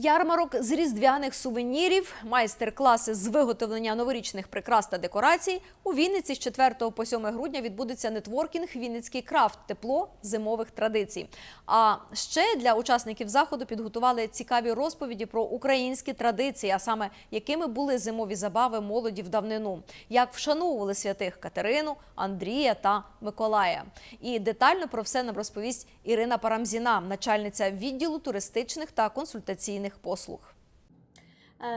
Ярмарок з різдвяних сувенірів, майстер-класи з виготовлення новорічних прикрас та декорацій. У Вінниці з 4 по 7 грудня відбудеться нетворкінг Вінницький крафт тепло зимових традицій. А ще для учасників заходу підготували цікаві розповіді про українські традиції, а саме якими були зимові забави молоді в давнину, як вшановували святих Катерину, Андрія та Миколая. І детально про все нам розповість Ірина Парамзіна, начальниця відділу туристичних та консультаційних послуг.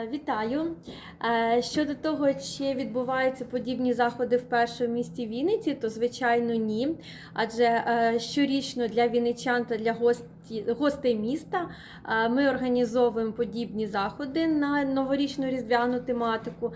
Е, Вітаю! Е, Щодо того, чи відбуваються подібні заходи вперше в місті Вінниці, то звичайно ні. Адже е, щорічно для вінничан та для гості, гостей міста ми організовуємо подібні заходи на новорічну різдвяну тематику.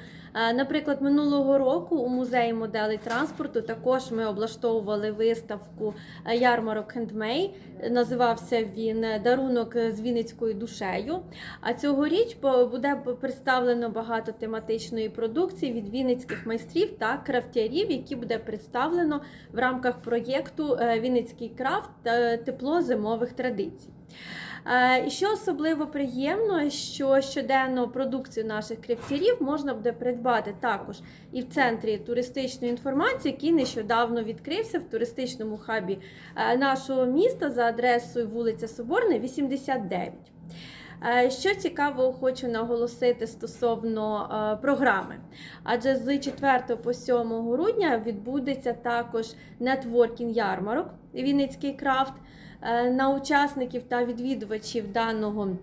Наприклад, минулого року у музеї моделей транспорту також ми облаштовували виставку ярмарок хендмей. Називався він Дарунок з Вінницькою душею. А цьогоріч буде представлено багато тематичної продукції від вінницьких майстрів та крафтярів, які буде представлено в рамках проєкту е, Вінницький крафт тепло зимових традицій. Е, І що особливо приємно, що щоденно продукцію наших крафтярів можна буде придбати також і в центрі туристичної інформації, який нещодавно відкрився в туристичному хабі е, нашого міста за адресою вулиця Соборна, 89. Е, Що цікаво, хочу наголосити стосовно програми. Адже з 4 по 7 грудня відбудеться також нетворкінг ярмарок Вінницький крафт. Е, На учасників та відвідувачів даного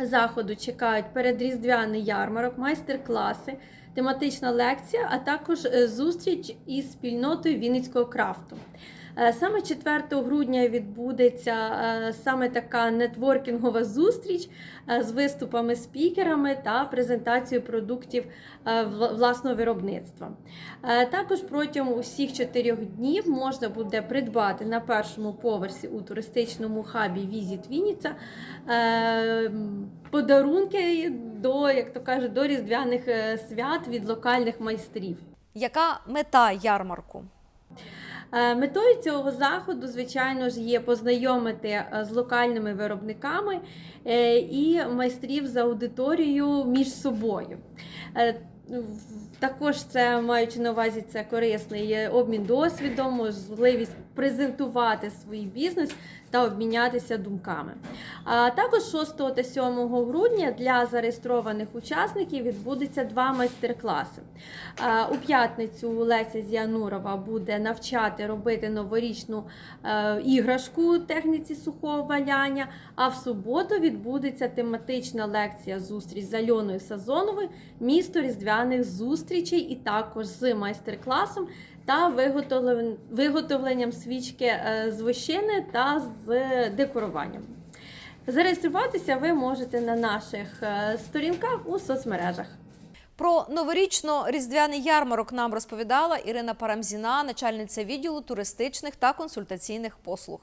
заходу чекають передріздвяний ярмарок, майстер-класи, тематична лекція, а також е, зустріч із спільнотою Вінницького крафту. Е, Саме 4 грудня відбудеться е, саме така нетворкінгова зустріч е, з виступами спікерами та презентацією продуктів власного виробництва. Також протягом усіх чотирьох днів можна буде придбати на першому поверсі у туристичному хабі Візіт Вінниця подарунки до, як то кажуть, до різдвяних свят від локальних майстрів. Яка мета ярмарку? Е, Метою цього заходу, звичайно ж, є познайомити е, з локальними виробниками е, і майстрів з аудиторією між собою. В- Також це маючи на увазі це корисний обмін досвідом, можливість презентувати свій бізнес та обмінятися думками. А також 6 та 7 грудня для зареєстрованих учасників відбудеться два майстер-класи. У п'ятницю Леся Зіанурова буде навчати робити новорічну е, іграшку техніці сухого валяння. А в суботу відбудеться тематична лекція зустріч з Альоною Сазоновою місто різдвяних зустрічей, і також з майстер-класом та виготовленням свічки е, з вощини та з декоруванням. Зареєструватися ви можете на наших е, сторінках у соцмережах. Про новорічно-різдвяний ярмарок нам розповідала Ірина Парамзіна, начальниця відділу туристичних та консультаційних послуг.